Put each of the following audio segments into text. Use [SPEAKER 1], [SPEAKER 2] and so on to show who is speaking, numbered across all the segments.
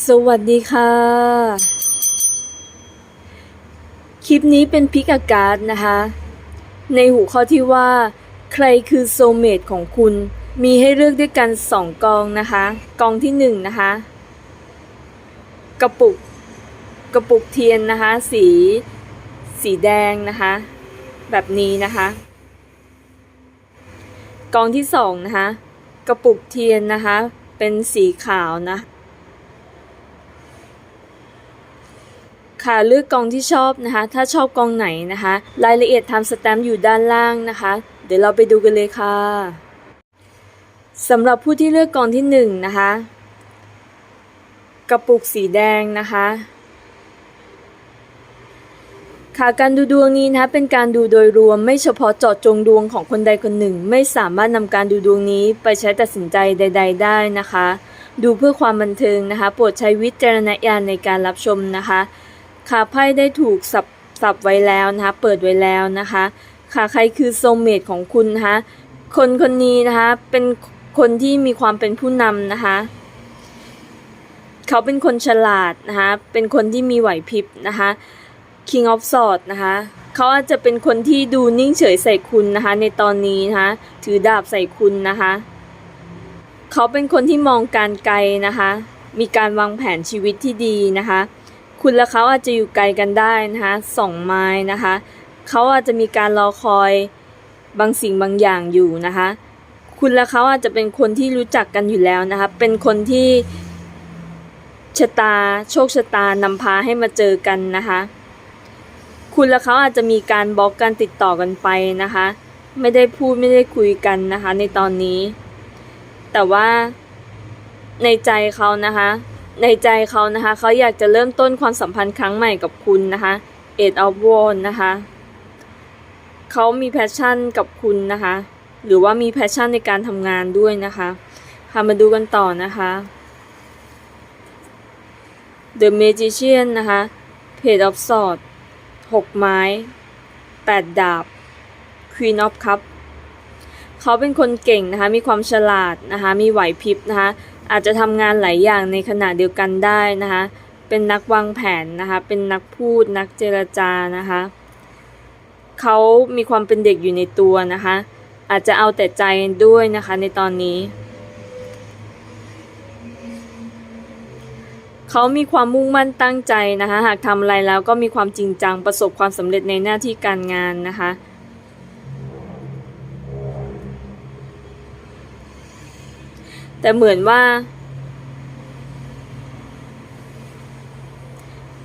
[SPEAKER 1] สวัสดีค่ะ คลิปนี้เป็นพิกอากาศนะคะ ในหัวข้อที่ว่า ใครคือโซเมตของคุณ มีให้เลือกด้วยกันสองกองนะคะ กองที่หนึ่งนะคะ กระปุก กระปุกเทียนนะคะ สี สีแดงนะคะ แบบนี้นะคะ กองที่สองนะคะ กระปุกเทียนนะคะ เป็นสีขาวนะ ค่ะเลือกกองที่ชอบนะคะ ถ้าชอบกองไหนนะคะ รายละเอียดทำสแตมป์อยู่ด้านล่างนะคะ เดี๋ยวเราไปดูกันเลยค่ะสำหรับผู้ที่เลือกกองที่หนึ่งนะคะ กระปุกสีแดงนะคะค่ะการดูดวงนี้นะเป็นการดูโดยรวมไม่เฉพาะเจาะจงดวงของคนใดคนหนึ่ง ไม่สามารถนำการดูดวงนี้ไปใช้ตัดสินใจใด ๆ ได้นะคะ ดูเพื่อความบันเทิงนะคะ โปรดใช้วิจารณญาณในการรับชมนะคะ ค่ะไพ่ได้ถูกสับสับไว้แล้วนะคะเปิดไว้แล้วนะคะ ค่ะใครคือโซเมตของคุณนะคะคนคนนี้นะคะเป็นคนที่มีความเป็นผู้นำนะคะ เขาเป็นคนฉลาดนะคะเป็นคนที่มีไหวพริบนะคะ King of Swords นะคะเขาอาจจะเป็นคนที่ดูนิ่งเฉยใส่คุณนะคะ ในตอนนี้นะคะถือดาบใส่คุณนะคะ เขาเป็นคนที่มองการไกลนะคะ มีการวางแผนชีวิตที่ดีนะคะ คุณและเขาอาจจะอยู่ไกลกันได้นะคะสองไม้นะคะเขาอาจจะมีการรอคอยบางสิ่งบางอย่างอยู่นะคะ คุณและเขาอาจจะเป็นคนที่รู้จักกันอยู่แล้วนะคะ เป็นคนที่ชะตาโชคชะตานำพาให้มาเจอกันนะคะ คุณและเขาอาจจะมีการบล็อกการติดต่อกันไปนะคะ ไม่ได้พูดไม่ได้คุยกันนะคะ ในตอนนี้ แต่ว่าในใจเขานะคะ ในใจเขานะคะเขาอยากจะเริ่มต้นความสัมพันธ์ครั้งใหม่กับคุณนะคะ Eight of Wands นะคะเขามีแพชชั่นกับคุณนะคะหรือว่ามีแพชชั่นในการทำงานด้วยนะคะค่ะมาดูกันต่อนะคะ The Magician นะคะ Page of Swords หกไม้แปดดาบ Queen of Cup เขาเป็นคนเก่งนะคะ มีความฉลาดนะคะ มีไหวพริบนะคะ อาจจะทำงานหลายอย่างในขณะเดียวกันได้นะคะ เป็นนักวางแผนนะคะ เป็นนักพูดนักเจรจานะคะเขามีความเป็นเด็กอยู่ในตัวนะคะ อาจจะเอาแต่ใจด้วยนะคะในตอนนี้เขามีความมุ่งมั่นตั้งใจนะคะ หากทำอะไรแล้วก็มีความจริงจังประสบความสำเร็จในหน้าที่การงานนะคะ แต่เหมือนว่า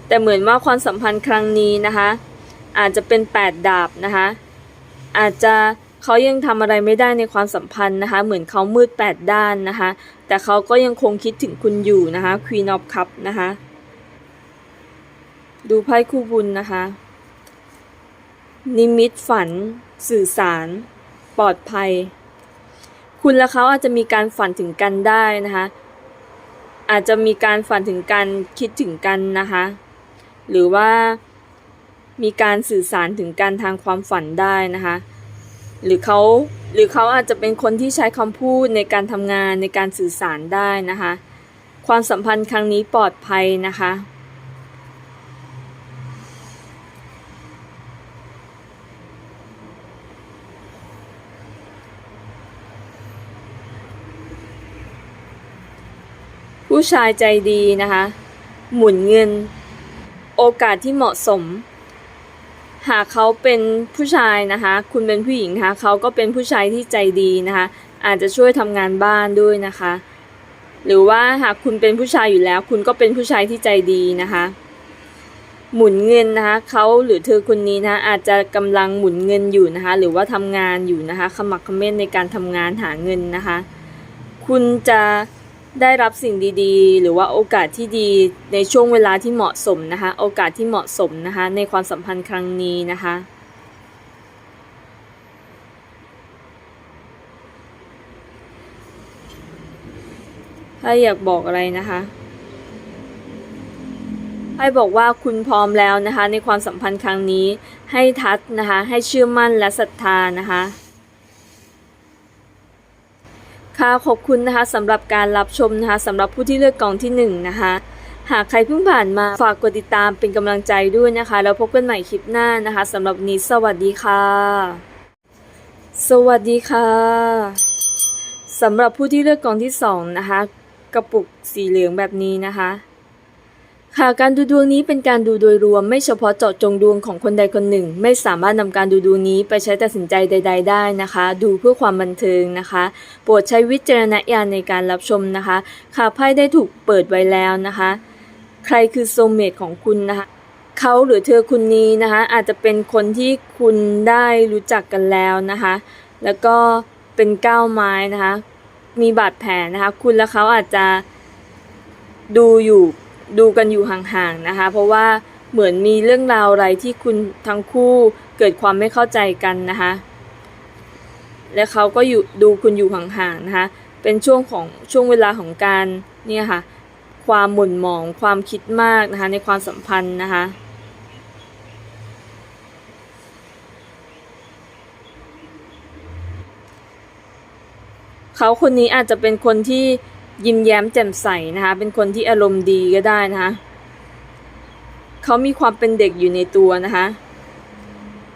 [SPEAKER 1] แต่เหมือนว่าความสัมพันธ์ครั้งนี้นะคะ อาจจะเป็นแปดดาบนะคะ อาจจะเขายังทำอะไรไม่ได้ในความสัมพันธ์นะคะ เหมือนเขามืดแปดด้านนะคะ แต่เขาก็ยังคงคิดถึงคุณอยู่นะคะ Queen of Cup นะคะ ดูไพ่คู่บุญนะคะ นิมิตฝัน สื่อสาร ปลอดภัย คุณและเขาอาจจะมีการฝันถึงกันได้นะคะ อาจจะมีการฝันถึงกันคิดถึงกันนะคะ หรือว่ามีการสื่อสารถึงกันทางความฝันได้นะคะ หรือเขาหรือเขาอาจจะเป็นคนที่ใช้คำพูดในการทำงานในการสื่อสารได้นะคะ ความสัมพันธ์ครั้งนี้ปลอดภัยนะคะ ผู้ชายใจดีนะคะ หมุนเงิน โอกาสที่เหมาะสม หากเขาเป็นผู้ชายนะคะ คุณเป็นผู้หญิงนะคะเขาก็เป็นผู้ชายที่ใจดีนะคะ อาจจะช่วยทำงานบ้านด้วยนะคะ หรือว่าหากคุณเป็นผู้ชายอยู่แล้ว คุณก็เป็นผู้ชายที่ใจดีนะคะ หมุนเงินนะคะเขาหรือเธอคนนี้นะคะอาจจะกำลังหมุนเงินอยู่นะคะ หรือว่าทำงานอยู่นะคะขมักขม้นในการทำงานหาเงินนะคะ คุณจะ ได้รับสิ่งดีๆ หรือว่าโอกาสที่ดีในช่วงเวลาที่เหมาะสมนะคะ โอกาสที่เหมาะสมนะคะ ในความสัมพันธ์ครั้งนี้นะคะถ้าอยากบอกอะไรนะคะให้บอกว่าคุณพร้อมแล้วนะคะ ในความสัมพันธ์ครั้งนี้ ให้ทัดนะคะ ให้เชื่อมั่นและศรัทธานะคะ ค่ะขอบคุณนะคะสำหรับการรับชมนะคะสำหรับผู้ที่เลือกกล่องที่หนึ่งนะคะหากใครเพิ่งผ่านมาฝากกดติดตามเป็นกำลังใจด้วยนะคะ แล้วพบกันใหม่คลิปหน้านะคะสำหรับนี้สวัสดีค่ะ สวัสดีค่ะสำหรับผู้ที่เลือกกล่องที่สองนะคะกระปุกสีเหลืองแบบนี้นะคะ ค่ะการดูดวงนี้เป็นการดูโดยรวมไม่เฉพาะเจาะจงดวงของคนใดคนหนึ่ง ไม่สามารถนำการดูดวงนี้ไปใช้ตัดสินใจใด ๆ ได้นะคะ ดูเพื่อความบันเทิงนะคะ โปรดใช้วิจารณญาณในการรับชมนะคะค่ะไพ่ได้ถูกเปิดไว้แล้วนะคะ ใครคือโซเมตของคุณนะคะเขาหรือเธอคนนี้นะคะอาจจะเป็นคนที่คุณได้รู้จักกันแล้วนะคะ แล้วก็เป็นก้าวไม้นะคะ มีบาดแผลนะคะ คุณและเขาอาจจะดูอยู่ ดูกันอยู่ห่างๆนะคะ เพราะว่าเหมือนมีเรื่องราวอะไรที่คุณทั้งคู่เกิดความไม่เข้าใจกันนะคะ และเขาก็อยู่ดูคุณอยู่ห่างๆนะคะ เป็นช่วงของช่วงเวลาของการเนี่ยค่ะ ความหม่นหมองความคิดมากนะคะในความสัมพันธ์นะคะเขาคนนี้อาจจะเป็นคนที่ ยิ้มแย้มแจ่มใสนะคะ เป็นคนที่อารมณ์ดีก็ได้นะคะ เขามีความเป็นเด็กอยู่ในตัวนะคะ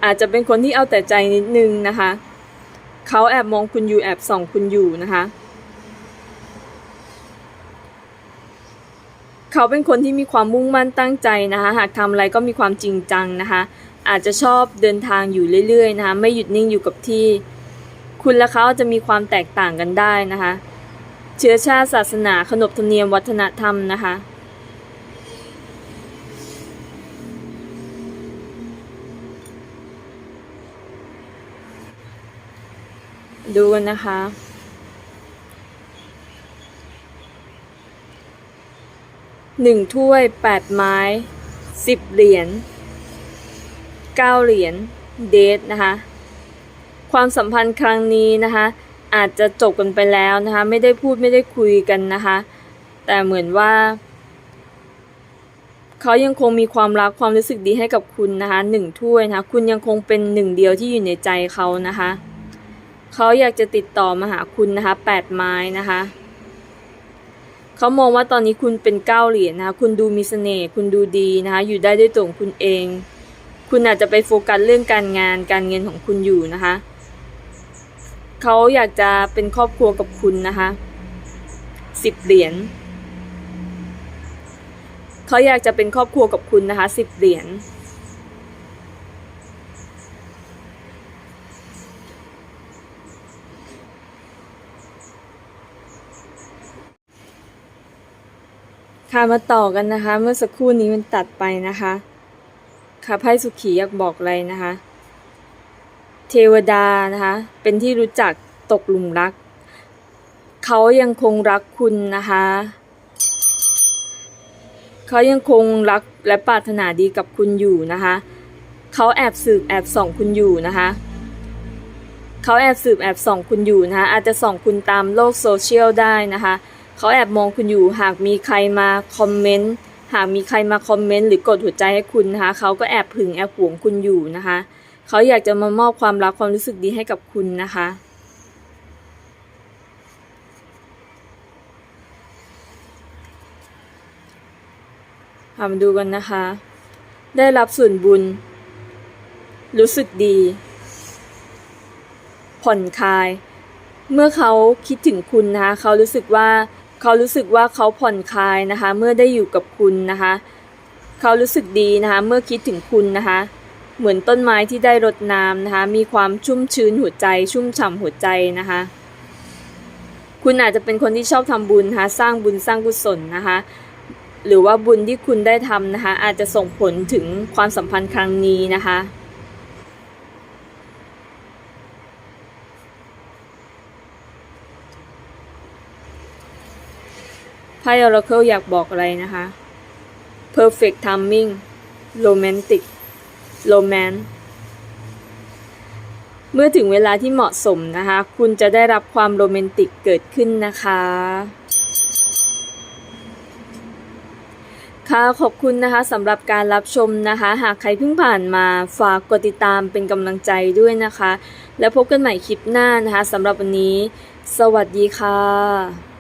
[SPEAKER 1] อาจจะเป็นคนที่เอาแต่ใจนิดนึงนะคะ เขาแอบมองคุณอยู่แอบส่องคุณอยู่นะคะ เขาเป็นคนที่มีความมุ่งมั่นตั้งใจนะคะ หากทำอะไรก็มีความจริงจังนะคะ อาจจะชอบเดินทางอยู่เรื่อยๆนะคะ ไม่หยุดนิ่งอยู่กับที่ คุณและเขาจะมีความแตกต่างกันได้นะคะ เชื้อชาติศาสนาขนบธรรมเนียมวัฒนธรรมนะคะ ดูกันนะคะหนึ่งถ้วยแปดไม้สิบเหรียญเก้าเหรียญเดทนะคะ ความสัมพันธ์ครั้งนี้นะคะ อาจจะจบกันไปแล้วนะคะ ไม่ได้พูดไม่ได้คุยกันนะคะ แต่เหมือนว่า เขายังคงมีความรักความรู้สึกดีให้กับคุณนะคะหนึ่งถ้วยนะคะคุณยังคงเป็นหนึ่งเดียวที่อยู่ในใจเขานะคะเขาอยากจะติดต่อมาหาคุณนะคะแปดไม้นะคะเขามองว่าตอนนี้คุณเป็นเก้าเหรียญนะคะคุณดูมีเสน่ห์คุณดูดีนะคะอยู่ได้ด้วยตัวของคุณเอง คุณอาจจะไปโฟกัสเรื่องการงานการเงินของคุณอยู่นะคะ เขาอยากจะเป็นครอบครัวกับคุณนะคะสิบเหรียญเขาอยากจะเป็นครอบครัวกับคุณนะคะสิบเหรียญค่ะมาต่อกันนะคะ เมื่อสักครู่นี้มันตัดไปนะคะค่ะไพ่สุขีอยากบอกอะไรนะคะ เทวดานะคะ เป็นที่รู้จักตกหลุมรัก เขายังคงรักคุณนะคะ เขายังคงรักและปรารถนาดีกับคุณอยู่นะคะ เขาแอบสืบแอบส่องคุณอยู่นะคะเขาแอบสืบแอบส่องคุณอยู่นะคะอาจจะส่องคุณตามโลกโซเชียลได้นะคะเขาแอบมองคุณอยู่หากมีใครมาคอมเมนต์หากมีใครมาคอมเมนต์หรือกดหัวใจให้คุณนะคะเขาก็แอบผึ่งแอบหวงคุณอยู่นะคะ เขาอยากจะมามอบความรักความรู้สึกดีให้กับคุณนะคะ มาดูกันนะคะ ได้รับส่วนบุญ รู้สึกดี ผ่อนคลาย เมื่อเขาคิดถึงคุณนะคะเขารู้สึกว่าเขารู้สึกว่าเขาผ่อนคลายนะคะ เมื่อได้อยู่กับคุณนะคะ เขารู้สึกดีนะคะ เมื่อคิดถึงคุณนะคะ เหมือนต้นไม้ที่ได้รดน้ำนะคะ มีความชุ่มชื้นหัวใจ ชุ่มฉ่ำหัวใจนะคะ คุณอาจจะเป็นคนที่ชอบทำบุญนะคะ สร้างบุญสร้างกุศลนะคะ หรือว่าบุญที่คุณได้ทำนะคะ อาจจะส่งผลถึงความสัมพันธ์ครั้งนี้นะคะไพ่ Oracle อยากบอกอะไรนะคะ perfect timing romantic romance เมื่อถึงเวลาที่เหมาะสมนะคะ คุณจะได้รับความโรแมนติกเกิดขึ้นนะคะ ค่ะขอบคุณนะคะสำหรับการรับชมนะคะ หากใครเพิ่งผ่านมาฝากกดติดตามเป็นกำลังใจด้วยนะคะ แล้วพบกันใหม่คลิปหน้านะคะสำหรับวันนี้ สวัสดีค่ะ